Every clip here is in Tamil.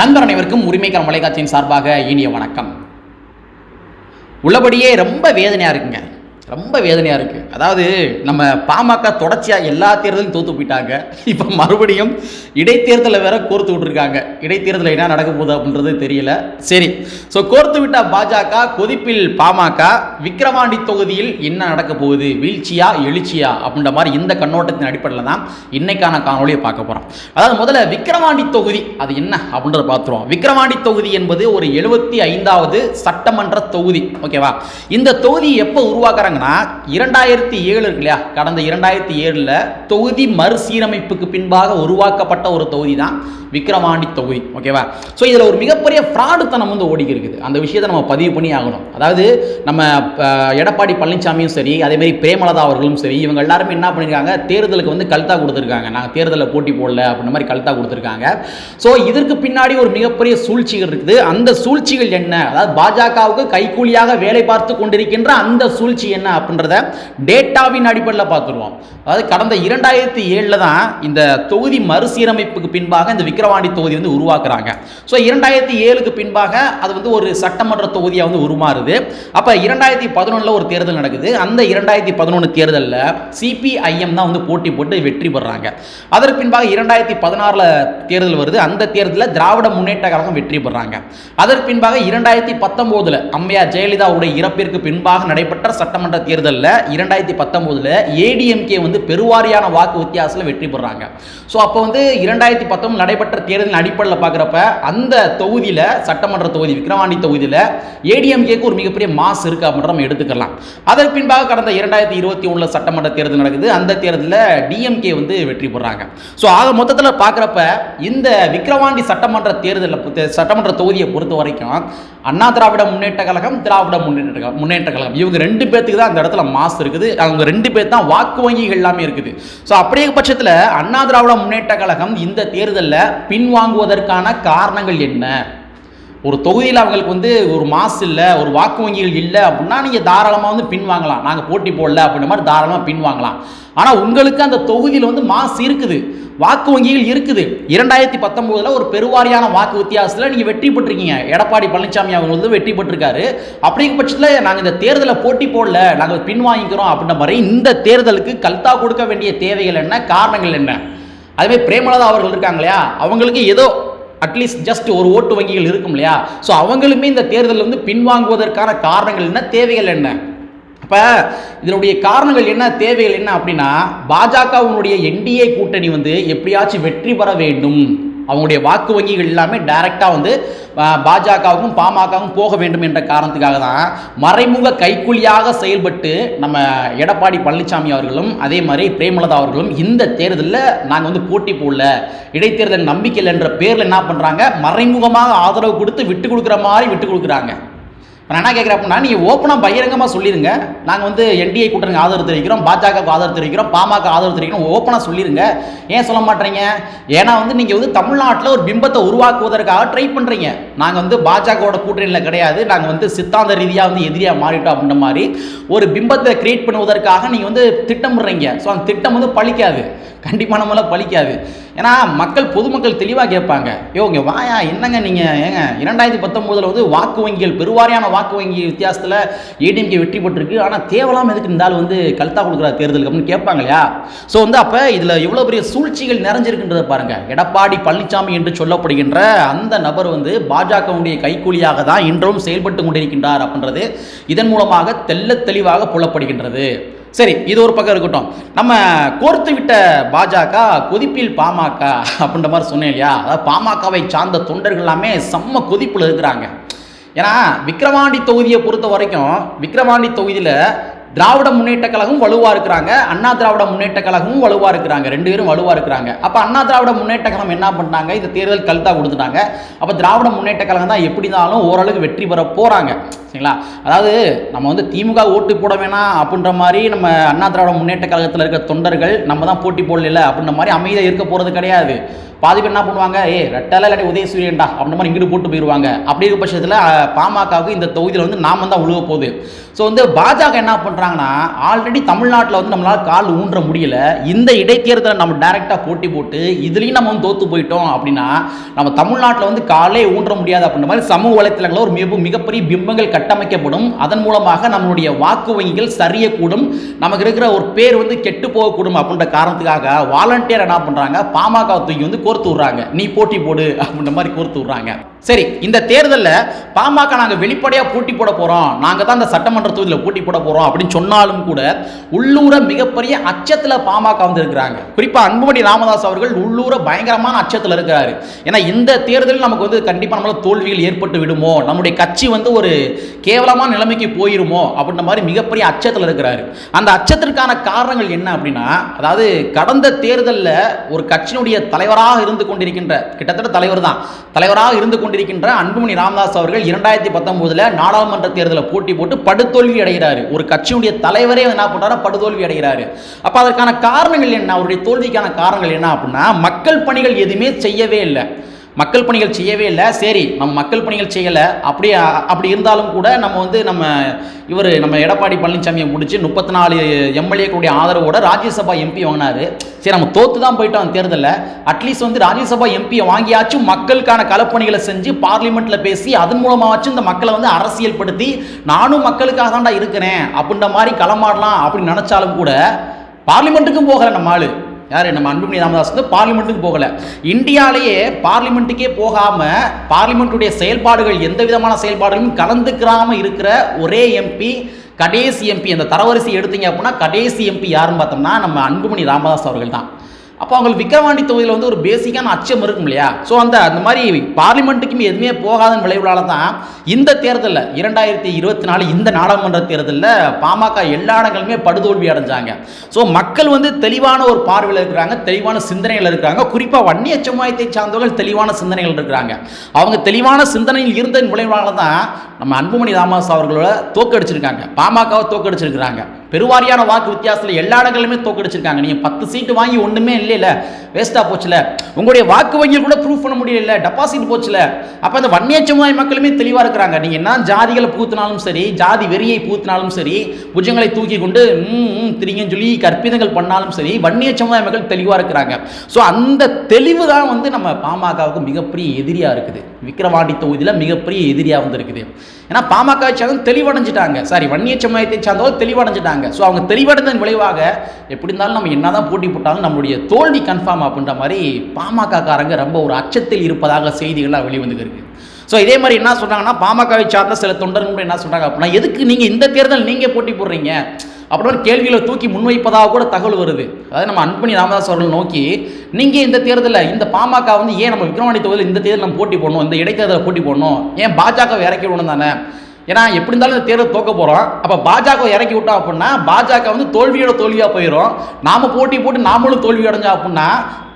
நண்பர் அனைவருக்கும் உரிமைக்கான மலைக்காட்சியின் சார்பாக இனிய வணக்கம். உள்ளபடியே ரொம்ப வேதனையாக இருக்குங்க. ரொம்ப வேதனையாக இருக்குது அதாவது நம்ம பாமக தொடர்ச்சியாக எல்லா தேர்தலும் தோற்று போயிட்டாங்க. இப்போ மறுபடியும் இடைத்தேர்தலை வேற கோர்த்து விட்டுருக்காங்க. இடைத்தேர்தலில் என்ன நடக்க போகுது அப்படின்றது தெரியல. சரி. ஸோ கோர்த்து விட்டா பாஜக கொதிப்பில் பாமக விக்கிரவாண்டி தொகுதியில் என்ன நடக்க போகுது? வீழ்ச்சியா எழுச்சியா? அப்படின்ற மாதிரி இந்த கண்ணோட்டத்தின் அடிப்படையில் தான் இன்னைக்கான காணொலியை பார்க்க போகிறோம் அதாவது முதல்ல விக்கிரவாண்டி தொகுதி அது என்ன அப்படின்றத பார்த்துருவோம். விக்கிரவாண்டி தொகுதி என்பது ஒரு எழுபத்தி ஐந்தாவது சட்டமன்ற தொகுதி. ஓகேவா? இந்த தொகுதி எப்போ பார்த்தாங்கன்னா இரண்டாயிரத்தி ஏழு இருக்கு இல்லையா? கடந்த இரண்டாயிரத்தி ஏழில் தொகுதி மறுசீரமைப்புக்கு பின்பாக உருவாக்கப்பட்ட ஒரு தொகுதி தான் விக்ரவாண்டி தொகுதி ஓகேவா ஸோ இதில் ஒரு மிகப்பெரிய ஃப்ராடுத்தனம் வந்து ஓடி இருக்குது அந்த விஷயத்தை நம்ம பதிவு பண்ணி ஆகணும். அதாவது நம்ம எடப்பாடி பழனிசாமியும் சரி அதேமாதிரி பிரேமலதா அவர்களும் சரி இவங்க எல்லாருமே என்ன பண்ணியிருக்காங்க தேர்தலுக்கு வந்து கழுத்தா கொடுத்துருக்காங்க. நாங்கள் தேர்தலில் போட்டி போடல அப்படின்ற மாதிரி கழுத்தா கொடுத்துருக்காங்க. ஸோ இதற்கு பின்னாடி ஒரு மிகப்பெரிய சூழ்ச்சிகள் இருக்குது. அந்த சூழ்ச்சிகள் என்ன? அதாவது பாஜகவுக்கு கைக்கூலியாக வேலை பார்த்து கொண்டிருக்கின்ற அந்த சூழ்ச்சி என்ன அப்படின்றத டேட்டாவின் அடிப்படையில் பார்த்துருவோம். அதாவது கடந்த இரண்டாயிரத்தி ஏழில் தான் இந்த தொகுதி மறுசீரமைப்புக்கு பின்பாக இந்த விக்ரம் விக்கிரவாண்டி தொகுதி வந்து உருவாக்குறாங்க. ஸோ இரண்டாயிரத்தி ஏழுக்கு பின்பாக அது வந்து ஒரு சட்டமன்ற தொகுதியாக வந்து உருமாறுது. அப்போ இரண்டாயிரத்தி பதினொன்றில் ஒரு தேர்தல் நடக்குது. அந்த இரண்டாயிரத்தி பதினொன்று தேர்தலில் சிபிஐஎம் தான் வந்து போட்டி போட்டு வெற்றி பெறுறாங்க அதற்கு பின்பாக இரண்டாயிரத்தி பதினாறில் தேர்தல் வருது. அந்த தேர்தலில் திராவிட முன்னேற்ற கழகம் வெற்றி பெறுறாங்க அதற்கு பின்பாக இரண்டாயிரத்தி பத்தொம்போதில் அம்மையார் ஜெயலலிதாவுடைய இறப்பிற்கு பின்பாக நடைபெற்ற சட்டமன்ற தேர்தலில் இரண்டாயிரத்தி பத்தொம்போதில் ஏடிஎம்கே வந்து பெருவாரியான வாக்கு வித்தியாசத்தில் வெற்றி பெறுறாங்க ஸோ அப்போ வந்து இரண்டாயிரத்தி பத்தொன்பது நடைபெற்ற தேர்தலின் அடிப்படையில் பார்க்குறப்ப அந்த தொகுதியில் சட்டமன்ற தொகுதி விக்ரவாண்டி தொகுதியில் ஏடிஎம்கேக்கு ஒரு மிகப்பெரிய மாஸ் இருக்கு அப்படின்ற நம்ம எடுத்துக்கலாம். அதற்கு பின்பாக கடந்த இரண்டாயிரத்தி இருபத்தி ஒன்றில் சட்டமன்ற தேர்தல் நடக்குது. அந்த தேர்தலில் டிஎம்கே வந்து வெற்றி பெறாங்க. ஸோ ஆக மொத்தத்தில் பார்க்குறப்ப இந்த விக்கிரவாண்டி சட்டமன்ற தேர்தலில் சட்டமன்ற தொகுதியை பொறுத்த வரைக்கும் அண்ணா திராவிட முன்னேற்ற கழகம் திராவிட முன்னேற்ற முன்னேற்ற கழகம். இவங்க ரெண்டு பேர்த்துக்கு தான் அந்த இடத்துல மாஸ் இருக்குது. அவங்க ரெண்டு பேர் தான் வாக்கு வங்கிகள் எல்லாமே இருக்குது. ஸோ அப்படியே பட்சத்தில் அண்ணா திராவிட முன்னேற்ற கழகம் இந்த தேர்தலில் பின்வாங்குவதற்கான காரணங்கள் என்ன? ஒரு தொகுதியில் அவங்களுக்கு வந்து ஒரு மாசு இல்லை ஒரு வாக்கு வங்கிகள் இல்லை அப்படின்னா நீங்கள் தாராளமாக வந்து பின்வாங்கலாம். நாங்கள் போட்டி போடல அப்படின்ற மாதிரி தாராளமாக பின்வாங்கலாம். ஆனால் உங்களுக்கு அந்த தொகுதியில் வந்து மாசு இருக்குது வாக்கு வங்கிகள் இருக்குது. இரண்டாயிரத்தி பத்தொம்போதில் ஒரு பெருவாரியான வாக்கு வித்தியாசத்தில் நீங்கள் வெற்றி பெற்றிருக்கீங்க. எடப்பாடி பழனிசாமி அவங்க வந்து வெற்றி பெற்றிருக்காரு. அப்படிங்கிற பட்சத்தில் நாங்கள் இந்த தேர்தலை போட்டி போடல நாங்கள் பின்வாங்கிக்கிறோம் அப்படின்ற மாதிரி இந்த தேர்தலுக்கு கல்தா கொடுக்க வேண்டிய தேவைகள் என்ன? காரணங்கள் என்ன? அதுமாதிரி பிரேமலதா அவர்கள் இருக்காங்க இல்லையா? அவங்களுக்கு ஏதோ அட்லீஸ்ட் ஜஸ்ட் ஒரு ஓட்டு வங்கிகள் இருக்கும் இல்லையா? ஸோ அவங்களுமே இந்த தேர்தலில் வந்து பின்வாங்குவதற்கான காரணங்கள் என்ன? தேவைகள் என்ன? அப்போ இதனுடைய காரணங்கள் என்ன? தேவைகள் என்ன அப்படின்னா பாஜகவினுடைய என்டிஏ கூட்டணி வந்து எப்படியாச்சும் வெற்றி பெற வேண்டும். அவங்களுடைய வாக்கு வங்கிகள் எல்லாமே டைரெக்டாக வந்து பாஜகவுக்கும் பாமகவுக்கும் போக வேண்டும் என்ற காரணத்துக்காக தான் மறைமுக கைக்குலியாக செயல்பட்டு நம்ம எடப்பாடி பழனிசாமி அவர்களும் அதே மாதிரி பிரேமலதா அவர்களும் இந்த தேர்தலில் நாங்கள் வந்து போட்டி போடல. இடைத்தேர்தல் நம்பிக்கை என்ற பேரில் என்ன பண்ணுறாங்க மறைமுகமாக ஆதரவு கொடுத்து விட்டு கொடுக்குற மாதிரி விட்டு கொடுக்குறாங்க. நான் என்ன கேட்குறேன் அப்படின்னா நீங்கள் ஓப்பனாக பகிரங்கமாக சொல்லிடுங்க நாங்கள் வந்து என்டிஏ கூட்டணி ஆதரவு தெரிவிக்கிறோம் பாஜகவுக்கு ஆதரவு தெரிவிக்கிறோம் பாமக ஆதரவு தெரிவிக்கிறோம் ஓப்பனாக சொல்லிடுங்க ஏன் சொல்ல மாட்டீங்க ஏன்னா வந்து நீங்கள் வந்து தமிழ்நாட்டில் ஒரு பிம்பத்தை உருவாக்குவதற்காக ட்ரை பண்ணுறீங்க நாங்கள் வந்து பாஜகவோட கூட்டணியில் கிடையாது. நாங்கள் வந்து சித்தாந்த ரீதியாக வந்து எதிரியாக மாறிட்டோம் அப்படின்ற மாதிரி ஒரு பிம்பத்தை கிரியேட் பண்ணுவதற்காக நீங்கள் வந்து திட்டமிடுறீங்க. ஸோ அந்த திட்டம் வந்து பழிக்காது. கண்டிப்பான முறையில் பழிக்காது. ஏன்னா மக்கள் பொதுமக்கள் தெளிவாக கேட்பாங்க. யோங்க வாயா என்னங்க நீங்கள் ஏங்க இரண்டாயிரத்தி பத்தொம்போதில் வந்து வாக்கு வங்கிகள் பெருவாரியான வாக்கு வங்கி வித்தியாசத்தில் ஏடிஎம்கே வெற்றி பெற்றிருக்கு. ஆனால் தேவலாம் எதுக்கு இருந்தாலும் வந்து கல்தா கொடுக்குற தேர்தலுக்கு அப்படின்னு கேட்பாங்க இல்லையா ஸோ வந்து அப்போ இதில் எவ்வளோ பெரிய சூழ்ச்சிகள் நிறைஞ்சிருக்குன்றதை பாருங்க. எடப்பாடி பழனிசாமி என்று சொல்லப்படுகின்ற அந்த நபர் வந்து பாஜகவுடைய கைக்கூலியாக தான் இன்றும் செயல்பட்டு கொண்டிருக்கின்றார் அப்படின்றது இதன் மூலமாக தெள்ள தெளிவாக புலப்படுகின்றது. சரி இது ஒரு பக்கம் இருக்கட்டும். நம்ம கோர்த்து விட்ட பாஜக கொதிப்பில் பாமக அப்படின்ற மாதிரி சொன்னேன் இல்லையா? அதாவது பாமகவை சார்ந்த தொண்டர்கள் எல்லாமே செம்ம கொதிப்பில் இருக்கிறாங்க. ஏன்னா விக்கிரவாண்டி தொகுதியை பொறுத்த வரைக்கும் விக்கிரவாண்டி தொகுதியில் திராவிட முன்னேற்ற கழகம் வலுவாக இருக்கிறாங்க அண்ணா திராவிட முன்னேற்ற கழகமும் வலுவாக இருக்கிறாங்க ரெண்டு பேரும் வலுவாக இருக்கிறாங்க. அப்போ அண்ணா திராவிட முன்னேற்ற கழகம் என்ன பண்ணாங்க இந்த தேர்தல் கழுத்தாக கொடுத்துட்டாங்க. அப்போ திராவிட முன்னேற்ற கழகம் தான் எப்படி இருந்தாலும் ஓரளவுக்கு வெற்றி பெற போகிறாங்க சரிங்களா? அதாவது நம்ம வந்து திமுக ஓட்டு போட வேணாம் அப்படின்ற மாதிரி நம்ம அண்ணா திராவிட முன்னேற்ற கழகத்தில் இருக்கிற தொண்டர்கள் நம்ம தான் போட்டி போடல அப்படின்ற மாதிரி அமைதியாக இருக்க போகிறது கிடையாது. பாதி பேர் என்ன பண்ணுவாங்க? ஏ ரெட்டலை இல்லாட்டி உதயசூரியன்டா அப்படின்ற மாதிரி இங்கிட்டு போட்டு போயிடுவாங்க அப்படி இருக்க பட்சத்தில் பாமகவுக்கு இந்த தொகுதியில் வந்து நாம தான் உழுவ போகுது. ஸோ வந்து பாஜக என்ன பண்ணுறாங்கன்னா ஆல்ரெடி தமிழ்நாட்டில் வந்து நம்மளால் கால் ஊன்ற முடியல. இந்த இடைத்தேர்தலை நம்ம டைரெக்டாக போட்டி போட்டு இதுலேயும் நம்ம வந்து தோற்று போயிட்டோம் அப்படின்னா நம்ம தமிழ்நாட்டில் வந்து காலே ஊன்ற முடியாது அப்படின்ற மாதிரி சமூக வலைத்தளங்களில் ஒரு மிக மிகப்பெரிய பிம்பங்கள் கட்டமைக்கப்படும். அதன் மூலமாக நம்மளுடைய வாக்கு வங்கிகள் சரியக்கூடும். நமக்கு இருக்கிற ஒரு பேர் வந்து கெட்டு போகக்கூடும் அப்படின்ற காரணத்துக்காக வாலண்டியர் என்ன பண்ணுறாங்க பாமக தூக்கி வந்து கோர்த்து விட்றாங்க. நீ போட்டி போடு அப்படின்ற மாதிரி கோர்த்து விட்றாங்க. சரி இந்த தேர்தலில் பாமக நாங்கள் வெளிப்படையாக போட்டி போட போகிறோம் நாங்கள் தான் இந்த சட்டமன்ற தொகுதியில் போட்டி போட போகிறோம் அப்படின்னு சொன்னாலும் கூட உள்ளூர மிகப்பெரிய அச்சத்தில் பாமக வந்து இருக்கிறாங்க. குறிப்பாக அன்புமணி ராமதாஸ் அவர்கள் உள்ளூர பயங்கரமான அச்சத்தில் இருக்கிறாரு. ஏன்னா இந்த தேர்தலில் நமக்கு வந்து கண்டிப்பாக நம்மளால் தோல்விகள் ஏற்பட்டு விடுமோ? நம்முடைய கட்சி வந்து ஒரு கேவலமான நிலைமைக்கு போயிருமோ அப்படின்ற மாதிரி மிகப்பெரிய அச்சத்தில் இருக்கிறாரு. அந்த அச்சத்திற்கான காரணங்கள் என்ன அப்படின்னா அதாவது கடந்த தேர்தலில் ஒரு கட்சியினுடைய தலைவராக இருந்து கொண்டிருக்கின்ற கிட்டத்தட்ட தலைவர் தான் தலைவராக இருந்து கொண்டிருக்கின்ற அன்புமணி ராமதாஸ் அவர்கள் இரண்டாயிரத்தி பத்தொன்பதுல நாடாளுமன்ற தேர்தலில் போட்டி போட்டு படுதோல்வி அடைகிறாரு. ஒரு கட்சியுடைய தலைவரே என்ன பண்ணுறாரு படுதோல்வி அடைகிறாரு. அப்போ அதற்கான காரணங்கள் என்ன? அவருடைய தோல்விக்கான காரணங்கள் என்ன அப்படின்னா மக்கள் பணிகள் எதுவுமே செய்யவே இல்லை. மக்கள் பணிகள் செய்யவே இல்லை. சரி நம்ம மக்கள் பணிகள் செய்யலை. அப்படி அப்படி இருந்தாலும் கூட நம்ம வந்து நம்ம இவர் நம்ம எடப்பாடி பழனிசாமியை முடிச்சு முப்பத்தி நாலு எம்எல்ஏக்களுடைய ஆதரவோட ராஜ்யசபா எம்பி வாங்கினார். சரி நம்ம தோத்து தான் போயிட்டோம் தேர்தலில். அட்லீஸ்ட் வந்து ராஜ்யசபா எம்பியை வாங்கியாச்சும் மக்களுக்கான களப்பணிகளை செஞ்சு பார்லிமெண்ட்டில் பேசி அதன் மூலமாகச்சும் இந்த மக்களை வந்து அரசியல்படுத்தி நானும் மக்களுக்காக தான்டா இருக்கிறேன். அப்படின்ற மாதிரி களமாடலாம் அப்படின்னு நினச்சாலும் கூட பார்லிமெண்ட்டுக்கும் போகலை நம்ம ஆள். யார்? நம்ம அன்புமணி ராமதாஸ் வந்து பார்லிமெண்ட்டுக்கு போகலை. இந்தியாலேயே பார்லிமெண்ட்டுக்கே போகாமல் பார்லிமெண்ட்டுடைய செயல்பாடுகள் எந்த விதமான செயல்பாடுகளும் கலந்துக்கிறாமல் இருக்கிற ஒரே எம்பி கடைசி எம்பி அந்த தரவரிசை எடுத்தீங்க அப்படின்னா கடைசி எம்பி யாருன்னு பார்த்தோம்னா நம்ம அன்புமணி ராமதாஸ் அவர்கள் தான். அப்போ அவங்களுக்கு விக்கிரவாண்டி தொகுதியில் வந்து ஒரு பேசிக்கான அச்சம் இருக்கும் இல்லையா? ஸோ அந்த அந்த மாதிரி பார்லிமெண்ட்டுக்கும் எதுவுமே போகாத விளைவுகளால் தான் இந்த தேர்தலில் இரண்டாயிரத்தி இருபத்தி நாலு இந்த நாடாளுமன்ற தேர்தலில் பாமக எல்லா இடங்களுமே படுதோல்வி அடைஞ்சாங்க. ஸோ மக்கள் வந்து தெளிவான ஒரு பார்வையில் இருக்கிறாங்க தெளிவான சிந்தனைகள் இருக்கிறாங்க. குறிப்பாக வன்னிய சமுதாயத்தை சார்ந்தவர்கள் தெளிவான சிந்தனைகள் இருக்கிறாங்க. அவங்க தெளிவான சிந்தனையில் இருந்த விளைவுகளால் தான் நம்ம அன்புமணி ராமதாஸ் அவர்களோட தோக்கடிச்சிருக்காங்க பாமகவை தோக்கடிச்சிருக்கிறாங்க பெருவாரியான வாக்கு வித்தியாசத்தில் எல்லா இடங்களிலுமே தோக்கடிச்சிருக்காங்க நீங்கள் பத்து சீட்டு வாங்கி ஒன்றுமே இல்லைல்ல வேஸ்ட்டாக போச்சுல. உங்களுடைய வாக்கு வங்கியில் கூட ப்ரூவ் பண்ண முடியல டெபாசிட் போச்சுல. அப்போ அந்த வன்னிய சமுதாய மக்களுமே தெளிவாக இருக்கிறாங்க. நீங்கள் என்ன ஜாதிகளை பூத்தினாலும் சரி ஜாதி வெறியை பூத்தினாலும் சரி புஜங்களை தூக்கி கொண்டு திரிங்கன்னு சொல்லி கற்பிதங்கள் பண்ணாலும் சரி வன்னிய சமுதாய மக்கள் தெளிவாக இருக்கிறாங்க. ஸோ அந்த தெளிவு தான் வந்து நம்ம பாமகவுக்கு மிகப்பெரிய எதிரியாக இருக்குது. விக்கிரவாண்டி தொகுதியில் மிகப்பெரிய எதிரியாக வந்து இருக்குது. ஏன்னா பாமக சார்ந்து தெளிவடைஞ்சிட்டாங்க. சாரி வன்னிய சமுதாயத்தை சார்ந்தவர்கள் தெளிவடைஞ்சிட்டாங்க. ஸோ அவங்க தெளிவடைந்ததன் விளைவாக எப்படி இருந்தாலும் நம்ம என்னதான் போட்டி போட்டாலும் நம்மளுடைய தோல்வி கன்ஃபார்ம் அப்படின்ற மாதிரி பாமக காரங்க ரொம்ப ஒரு அச்சத்தில் இருப்பதாக செய்திகள்லாம் வெளிவந்துருக்கு இருக்கு. ஸோ இதே மாதிரி என்ன சொல்கிறாங்கன்னா பாமகவை சார்ந்த சில தொண்டர்கள் என்ன சொல்கிறாங்க அப்படின்னா எதுக்கு நீங்கள் இந்த தேர்தல் நீங்கள் போட்டி போடுறீங்க? அப்புறம் கேள்விகளை தூக்கி முன்வைப்பதாக கூட தகவல் வருது. அதாவது நம்ம அன்பணி ராமதாஸ் அவர்கள் நோக்கி நீங்கள் இந்த தேர்தலில் இந்த பாமக வந்து ஏன் நம்ம விக்ரவாணி தொகுதியில் இந்த தேர்தல் நம்ம போட்டி போடணும் இந்த இடைத்தேர்தலில் போட்டி போடணும்? ஏன் பாஜக இறக்கி விடணும் தானே? ஏன்னா எப்படி இருந்தாலும் இந்த தேர்தல் தோக்க போகிறோம் அப்போ பாஜக இறக்கி விட்டோம் அப்படின்னா பாஜக வந்து தோல்வியோட தோல்வியாக போயிடும் நாம் போட்டி போட்டு நாமளும் தோல்வி அடைஞ்சோம் அப்படின்னா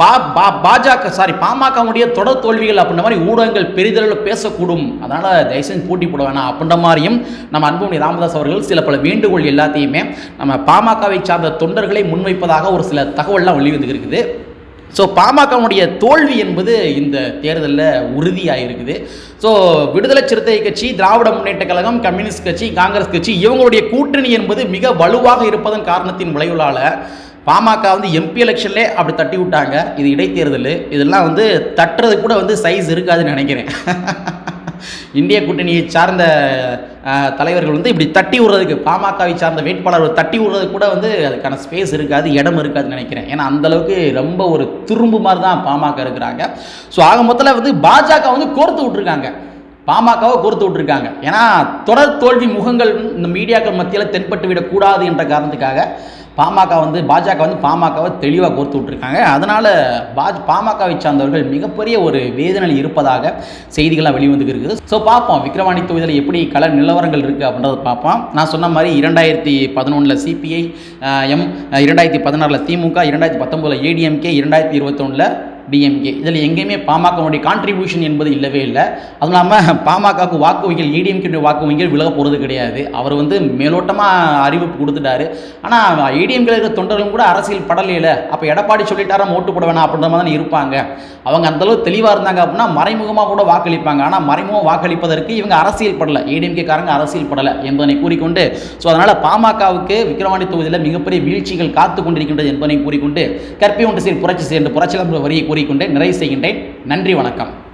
பா பா பாஜக சாரி பாமகவுடைய தொடர் தோல்விகள் அப்படின்ற மாதிரி ஊடகங்கள் பெரிதளவில் பேசக்கூடும். அதனால் தயவுசெய்து போட்டி போட வேணாம் அப்படின்ற மாதிரியும் நம்ம அன்புமணி ராமதாஸ் அவர்கள் சில பல வேண்டுகோள் எல்லாத்தையுமே நம்ம பாமகவை சார்ந்த தொண்டர்களை முன்வைப்பதாக ஒரு சில தகவல்லாம் வெளிவந்து இருக்குது ஸோ பாமகவுடைய தோல்வி என்பது இந்த தேர்தலில் உறுதியாக இருக்குது ஸோ விடுதலை சிறுத்தை கட்சி திராவிட முன்னேற்ற கழகம் கம்யூனிஸ்ட் கட்சி காங்கிரஸ் கட்சி இவங்களுடைய கூட்டணி என்பது மிக வலுவாக இருப்பதன் காரணத்தின் விளைவுகளால் பாமக வந்து எம்பி எலெக்ஷன்லே அப்படி தட்டி விட்டாங்க. இது இடைத்தேர்தல். இதெல்லாம் வந்து தட்டுறது கூட வந்து சைஸ் இருக்காதுன்னு நினைக்கிறேன். இந்திய கூட்டணியை சார்ந்த தலைவர்கள் வந்து இப்படி தட்டி விடுறதுக்கு பாமகவை சார்ந்த வேட்பாளர்கள் தட்டி விடுறதுக்கு கூட வந்து அதுக்கான ஸ்பேஸ் இருக்காது இடம் இருக்காதுன்னு நினைக்கிறேன். ஏன்னா அந்த அளவுக்கு ரொம்ப ஒரு துரும்பு மாதிரி தான் பாமக இருக்கிறாங்க. ஸோ ஆக மொத்தத்தில் வந்து பாஜக வந்து கோர்த்து விட்டுருக்காங்க. பாமகவை கொடுத்து விட்டுருக்காங்க. ஏன்னா தொடர் தோல்வி முகங்கள் இந்த மீடியாக்கள் மத்தியில் தென்பட்டு விடக்கூடாது என்ற காரணத்துக்காக பாமக வந்து பாஜக வந்து பாமகவை தெளிவாக கோர்த்து விட்டுருக்காங்க. அதனால் பாஜ் பாமகவை சார்ந்தவர்கள் மிகப்பெரிய ஒரு வேதனையில் இருப்பதாக செய்திகளாக வெளிவந்து இருக்குது. ஸோ பார்ப்போம். விக்ரவாணி தொகுதியில் எப்படி கல நிலவரங்கள் இருக்குது அப்படின்றத பார்ப்போம். நான் சொன்ன மாதிரி இரண்டாயிரத்தி பதினொன்றில் சிபிஐ எம் இரண்டாயிரத்தி பதினாறில் திமுக இரண்டாயிரத்தி பத்தொம்போதில் ஏடிஎம்கே இரண்டாயிரத்தி இருபத்தொன்னில் டிஎம்கே இதில் எங்கேயுமே பாமகவுடைய கான்ட்ரிபியூஷன் என்பது இல்லவே இல்லை. அதுவும் இல்லாமல் பாமகவுக்கு வாக்கு வங்கிகள் ஏடிஎம்கேடைய வாக்கு வங்கிகள் விலக போகிறது கிடையாது. அவர் வந்து மேலோட்டமாக அறிவிப்பு கொடுத்துட்டாரு. ஆனால் ஏடிஎம்கே இருக்கிற தொண்டர்களும் கூட அரசியல் படலையில். அப்போ எடப்பாடி சொல்லிட்டாரா ஓட்டு போட வேணாம் அப்படின்ற மாதிரி தானே இருப்பாங்க. அவங்க அந்தளவு தெளிவாக இருந்தாங்க அப்படின்னா மறைமுகமாக கூட வாக்களிப்பாங்க. ஆனால் மறைமுகம் வாக்களிப்பதற்கு இவங்க அரசியல் படலை. ஏடிஎம்கே காரங்க அரசியல் படலை என்பதனை கூறிக்கொண்டு ஸோ அதனால் பாமகவுக்கு விக்கிரவாண்டி தொகுதியில் மிகப்பெரிய வீழ்ச்சிகள் காத்து கொண்டிருக்கின்றது என்பதனை கூறிக்கொண்டு கற்பி ஒன்று சீர் புரட்சி சேர்ந்து புரட்சி வரியை கூறிக்கொண்டு நிறைவு செய்கின்றேன். நன்றி வணக்கம்.